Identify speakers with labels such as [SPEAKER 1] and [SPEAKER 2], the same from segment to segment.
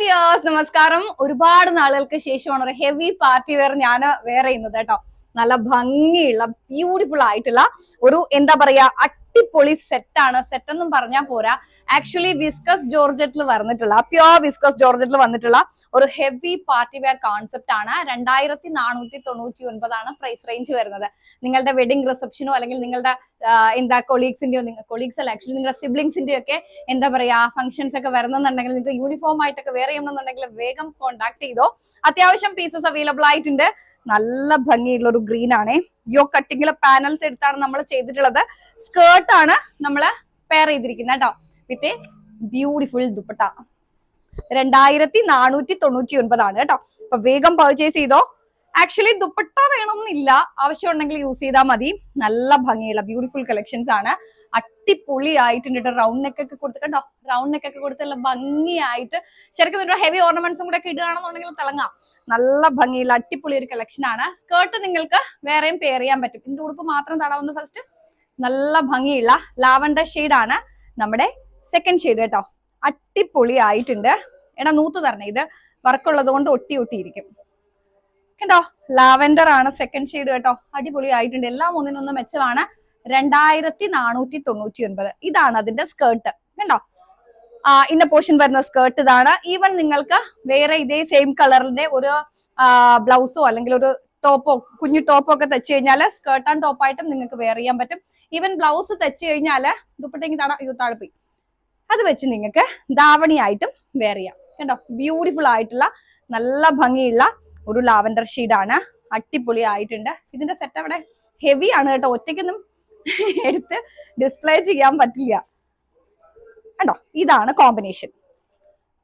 [SPEAKER 1] Dears നമസ്കാരം. ഒരുപാട് നാളുകൾക്ക് ശേഷമാണ് ഒരു ഹെവി പാർട്ടി വെയർ ഞാൻ വേറെ ചെയ്യുന്നത് കേട്ടോ. നല്ല ഭംഗിയുള്ള ബ്യൂട്ടിഫുൾ ആയിട്ടുള്ള ഒരു എന്താ പറയാ അടിപൊളി സെറ്റ് ആണ്. സെറ്റ് എന്നും പറഞ്ഞാൽ പോരാ. ആക്ച്വലി വിസ്കസ് ജോർജറ്റിൽ വന്നിട്ടുള്ള പ്യോർ വിസ്കസ് ജോർജറ്റിൽ വന്നിട്ടുള്ള ഒരു ഹെവി പാർട്ടി വെയർ കോൺസെപ്റ്റ് ആണ്. രണ്ടായിരത്തി നാനൂറ്റി തൊണ്ണൂറ്റി ഒൻപതാണ് പ്രൈസ് റേഞ്ച് വരുന്നത്. നിങ്ങളുടെ വെഡിങ് റിസപ്ഷനോ അല്ലെങ്കിൽ നിങ്ങളുടെ എന്താ കൊളീഗ്സിന്റെയോ കൊളീഗ്സ് അല്ല ആക്ച്വലി നിങ്ങളുടെ സിബ്ലിങ്സിന്റെയോ ഒക്കെ എന്താ പറയാ ഫംഗ്ഷൻസ് ഒക്കെ വരുന്നുണ്ടെങ്കിൽ നിങ്ങൾക്ക് യൂണിഫോം ആയിട്ടൊക്കെ വേറെ ചെയ്യണമെന്നുണ്ടെങ്കിൽ വേഗം കോൺടാക്ട് ചെയ്തോ. അത്യാവശ്യം പീസസ് അവൈലബിൾ ആയിട്ടുണ്ട്. നല്ല ഭംഗിയുള്ള ഒരു ഗ്രീൻ ആണ് യോ കട്ടിങ്ങിലെ പാനൽസ് എടുത്താണ് നമ്മൾ ചെയ്തിട്ടുള്ളത്. സ്കേർട്ട് ആണ് നമ്മൾ പെയർ ചെയ്തിരിക്കുന്നത് കേട്ടോ. With a beautiful dupatta. രണ്ടായിരത്തി നാനൂറ്റി തൊണ്ണൂറ്റി ഒൻപതാണ് കേട്ടോ. അപ്പൊ വേഗം പർച്ചേസ് ചെയ്തോ. ആക്ച്വലി ദുപ്പട്ട വേണമെന്നില്ല. ആവശ്യമുണ്ടെങ്കിൽ യൂസ് ചെയ്താൽ മതി. നല്ല ഭംഗിയുള്ള ബ്യൂട്ടിഫുൾ കളക്ഷൻസ് ആണ്. അടിപൊളി ആയിട്ടുണ്ട് റൗണ്ട് നെക്ക് ഒക്കെ കൊടുത്ത് കണ്ടോ? റൗണ്ട് നെക്ക് ഒക്കെ കൊടുത്ത് നല്ല ഭംഗിയായിട്ട് ശരിക്കും ഹെവി ഓർണമെന്റ്സും കൂടെ ഒക്കെ ഇടുകയാണെന്നുണ്ടെങ്കിൽ തിളങ്ങാം. നല്ല ഭംഗിയുള്ള അടിപൊളി ഒരു കളക്ഷൻ ആണ്. സ്കേർട്ട് നിങ്ങൾക്ക് വേറെയും പെയർ ചെയ്യാൻ പറ്റും. ഇതിന്റെ ഉടുപ്പ് മാത്രം തടാവുന്ന ഫസ്റ്റ് നല്ല ഭംഗിയുള്ള ലാവൻഡർ ആണ് നമ്മുടെ സെക്കൻഡ് ഷെയ്ഡ് കേട്ടോ. അടിപൊളി ആയിട്ടുണ്ട് എടാ നൂത്ത് തരണേ ഇത് വർക്കുള്ളത് കൊണ്ട് ഒട്ടി ഒട്ടിയിരിക്കും. കണ്ടോ? ലാവൻഡർ ആണ് സെക്കൻഡ് ഷെയ്ഡ് കേട്ടോ. അടിപൊളി ആയിട്ടുണ്ട് എല്ലാം ഒന്നിനൊന്ന് മെച്ചമാണ്. രണ്ടായിരത്തി നാനൂറ്റി തൊണ്ണൂറ്റി ഒൻപത് ഇതാണ് അതിന്റെ സ്കേർട്ട് കണ്ടോ? ഇന്ന പോർഷൻ വരുന്ന സ്കേർട്ട് ഇതാണ്. ഈവൻ നിങ്ങൾക്ക് വേറെ ഇതേ സെയിം കളറിന്റെ ഒരു ബ്ലൗസോ അല്ലെങ്കിൽ ഒരു ടോപ്പോ കുഞ്ഞു ടോപ്പോ ഒക്കെ തെച്ച് കഴിഞ്ഞാൽ സ്കേർട്ട് ആൻഡ് ടോപ്പായിട്ടും നിങ്ങൾക്ക് വെയർ ചെയ്യാൻ പറ്റും. ഈവൻ ബ്ലൗസ് തെച്ച് കഴിഞ്ഞാൽ ദുപ്പട്ടെങ്കിൽ താഴെ പോയി. അത് വെച്ച് നിങ്ങൾക്ക് ധാവണിയായിട്ടും വെയർ ചെയ്യാം. കണ്ടോ? ബ്യൂട്ടിഫുൾ ആയിട്ടുള്ള നല്ല ഭംഗിയുള്ള ഒരു ലാവൻഡർ ഷീഡാണ്. അടിപൊളി ആയിട്ടുണ്ട് ഇതിന്റെ സെറ്റ് അവിടെ ഹെവി ആണ് കേട്ടോ. ഒറ്റയ്ക്കൊന്നും എടുത്ത് ഡിസ്പ്ലേ ചെയ്യാൻ പറ്റില്ല. കണ്ടോ? ഇതാണ് കോമ്പിനേഷൻ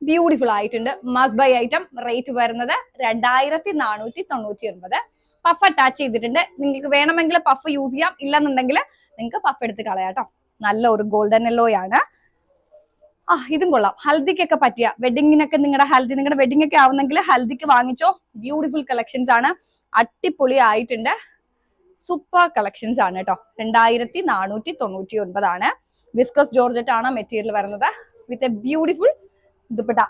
[SPEAKER 1] ബ്യൂട്ടിഫുൾ ആയിട്ടുണ്ട്. മസ് ബൈ ഐറ്റം റേറ്റ് വരുന്നത് രണ്ടായിരത്തി നാനൂറ്റി തൊണ്ണൂറ്റി ഒൻപത് പഫ് അറ്റാച്ച് ചെയ്തിട്ടുണ്ട്. നിങ്ങൾക്ക് വേണമെങ്കിൽ പഫ് യൂസ് ചെയ്യാം. ഇല്ലെന്നുണ്ടെങ്കിൽ നിങ്ങൾക്ക് പഫ് എടുത്ത് കളയാട്ടോ നല്ല ഒരു ഗോൾഡൻ ആണ്. ആ ഇതും കൊള്ളാം. ഹൽദിക്കൊക്കെ പറ്റിയ വെഡിങ്ങിനൊക്കെ നിങ്ങളുടെ ഹൽദി നിങ്ങളുടെ വെഡിങ് ഒക്കെ ആവുന്നെങ്കിൽ ഹൽദിക്ക് വാങ്ങിച്ചോ. ബ്യൂട്ടിഫുൾ കളക്ഷൻസ് ആണ്. അടിപൊളി ആയിട്ടുണ്ട്. സൂപ്പർ കളക്ഷൻസ് ആണ് കേട്ടോ. രണ്ടായിരത്തി നാനൂറ്റി തൊണ്ണൂറ്റി ഒൻപതാണ് വിസ്കസ് ജോർജറ്റ് ആണ് മെറ്റീരിയൽ വരുന്നത്. With a beautiful dupatta.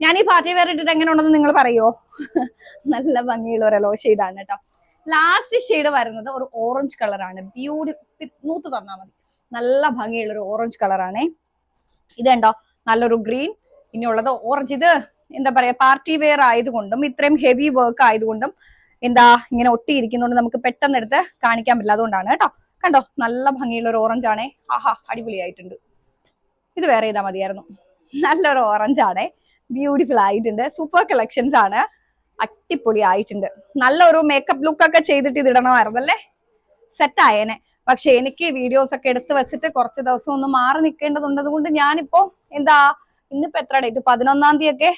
[SPEAKER 1] ഞാൻ ഈ പാർട്ടി വെയർ ഇട്ടിട്ട് എങ്ങനെ ഉണ്ടെന്ന് നിങ്ങൾ പറയോ നല്ല ഭംഗിയുള്ള ഒരു എല്ലോ ആണ് കേട്ടോ. ലാസ്റ്റ് ഷെയ്ഡ് വരുന്നത് ഒരു ഓറഞ്ച് കളറാണ് ബ്യൂട്ടി നൂത്ത് തന്നാൽ മതി. നല്ല ഭംഗിയുള്ള ഒരു ഓറഞ്ച് കളറാണേ ഇത് കണ്ടോ? നല്ലൊരു ഗ്രീൻ ഇനിയുള്ളത് ഓറഞ്ച് ഇത് എന്താ പറയാ? പാർട്ടി വെയർ ആയതുകൊണ്ടും ഇത്രയും ഹെവി വർക്ക് ആയതുകൊണ്ടും എന്താ ഇങ്ങനെ ഒട്ടിയിരിക്കുന്നതുകൊണ്ട് നമുക്ക് പെട്ടെന്ന് എടുത്ത് കാണിക്കാൻ പറ്റില്ല. അതുകൊണ്ടാണ് കേട്ടോ. കണ്ടോ? നല്ല ഭംഗിയുള്ള ഒരു ഓറഞ്ച് ആണേ. ആഹാ അടിപൊളിയായിട്ടുണ്ട്. ഇത് വേറെ ചെയ്താൽ മതിയായിരുന്നു. നല്ലൊരു ഓറഞ്ച് ആണേ. ബ്യൂട്ടിഫുൾ ആയിട്ടുണ്ട്. സൂപ്പർ കളക്ഷൻസ് ആണ്. അടിപൊളി ആയിട്ടുണ്ട്. നല്ലൊരു മേക്കപ്പ് ലുക്ക് ഒക്കെ ചെയ്തിട്ട് ഇത് ഇടണമായിരുന്നല്ലേ? സെറ്റ് ആയേനെ. പക്ഷെ എനിക്ക് വീഡിയോസ് ഒക്കെ എടുത്ത് വെച്ചിട്ട് കുറച്ച് ദിവസം ഒന്ന് മാറി നിൽക്കേണ്ടതുണ്ട് അതുകൊണ്ട് ഞാനിപ്പോ എന്താ ഇന്നിപ്പോ എത്ര ഡേറ്റ് പതിനൊന്നാം തീയതി ഒക്കെ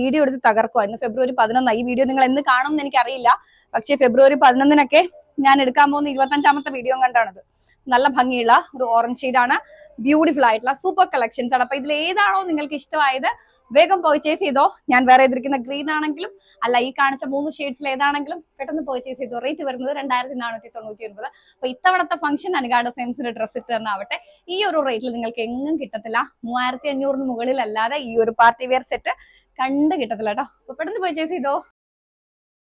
[SPEAKER 1] വീഡിയോ എടുത്ത് തകർക്കുക ഇന്ന് ഫെബ്രുവരി പതിനൊന്നാണ്. ഈ വീഡിയോ നിങ്ങൾ എന്ന് കാണും എന്ന് എനിക്കറിയില്ല. പക്ഷെ ഫെബ്രുവരി പതിനൊന്നിനൊക്കെ ഞാൻ എടുക്കാൻ പോകുന്ന ഇരുപത്തഞ്ചാമത്തെ വീഡിയോ കണ്ടാണത്. നല്ല ഭംഗിയുള്ള ഒരു ഓറഞ്ച് ഷെയ്ഡാണ് ബ്യൂട്ടിഫുൾ ആയിട്ടുള്ള സൂപ്പർ കളക്ഷൻസ് ആണ്. അപ്പൊ ഇതിൽ ഏതാണോ നിങ്ങൾക്ക് ഇഷ്ടമായത് വേഗം പർച്ചേസ് ചെയ്തോ. ഞാൻ വേറെ എതിർക്കുന്ന ഗ്രീൻ ആണെങ്കിലും അല്ല ഈ കാണിച്ച മൂന്ന് ഷെയ്ഡ്സിൽ ഏതാണെങ്കിലും പെട്ടെന്ന് പർച്ചേസ് ചെയ്തോ. റേറ്റ് വരുന്നത് രണ്ടായിരത്തി നാനൂറ്റി തൊണ്ണൂറ്റി ഒൻപത് അപ്പൊ ഇത്തവണത്തെ ഫംഗ്ഷൻ അനുഗാഡ സെൻസിന്റെ ഡ്രസ് ഇട്ട് ഈ ഒരു റേറ്റിൽ നിങ്ങൾക്ക് എങ്ങും കിട്ടത്തില്ല. മൂവായിരത്തി അഞ്ഞൂറിന് മുകളിലല്ലാതെ ഈ ഒരു പാർട്ടി വെയർ സെറ്റ് കണ്ട് കിട്ടത്തില്ല കേട്ടോ. അപ്പൊ പെട്ടെന്ന് പർച്ചേസ് ചെയ്തോ?